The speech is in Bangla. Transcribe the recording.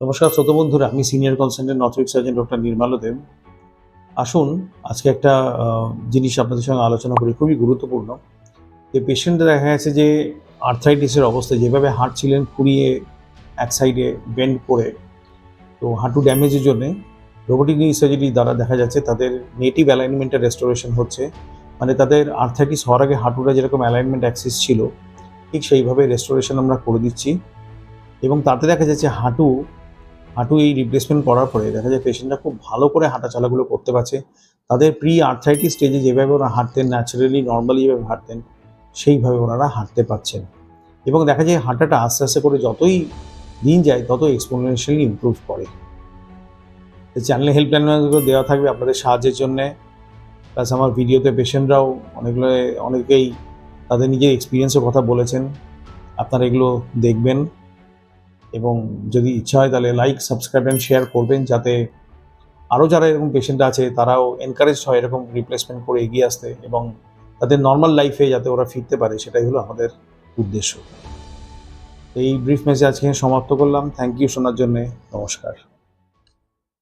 নমস্কার শ্রোত বন্ধুরা, আমি সিনিয়র কনসালটেন্ট নথরিক সার্জন ডক্টর নির্মাল দেব। আসুন, আজকে একটা জিনিস আপনাদের সঙ্গে আলোচনা করি, খুবই গুরুত্বপূর্ণ। যে পেশেন্টরা দেখা গেছে যে আর্থ্রাইটিসের অবস্থা, যেভাবে হাঁটছিলেন খুঁড়িয়ে এক সাইডে বেন্ড করে, তো হাঁটু ড্যামেজের জন্য রোবোটিক নি সার্জারি দ্বারা দেখা যাচ্ছে তাদের নেটিভ অ্যালাইনমেন্টের রেস্টোরেশন হচ্ছে। মানে তাদের আর্থ্রাইটিস হওয়ার আগে হাঁটুটা যেরকম অ্যালাইনমেন্ট অ্যাক্সিস ছিল, ঠিক সেইভাবে রেস্টোরেশন আমরা করে দিচ্ছি। এবং তাতে দেখা যাচ্ছে হাঁটু হাঁটু এই রিপ্লেসমেন্ট করার পরে দেখা যায় পেশেন্টরা খুব ভালো করে হাঁটা চালাগুলো করতে পারছে। তাদের প্রি আর্থ্রাইটিস স্টেজে যেভাবে ওরা হাঁটতেন ন্যাচারালি নর্মালি যেভাবে হাঁটতেন, সেইভাবে ওনারা হাঁটতে পারছেন। এবং দেখা যায় হাঁটাটা আস্তে আস্তে করে যতই দিন যায়, তত এক্সপোনেনশিয়ালি ইম্প্রুভ করে। চ্যানেলে হেল্পলাইনগুলো দেওয়া থাকবে আপনাদের সাহায্যের জন্যে। প্লাস আমার ভিডিওতে পেশেন্টরাও অনেকগুলো, অনেকেই তাদের নিজের এক্সপিরিয়েন্সের কথা বলেছেন। আপনারা এগুলো দেখবেন। এবং যদি ইচ্ছা হয় তাহলে লাইক সাবস্ক্রাইব অ্যান্ড শেয়ার করবেন যাতে আরও যারা এরকম পেশেন্ট আছে তারাও এনকারেজ হয় এরকম রিপ্লেসমেন্ট করে এগিয়ে আসতে এবং তাদের নর্মাল লাইফে যাতে ওরা ফিরতে পারে, সেটাই হলো আমাদের উদ্দেশ্য। এই ব্রিফ মেসেজ আজকে সমাপ্ত করলাম। থ্যাংক ইউ শোনার জন্যে। নমস্কার।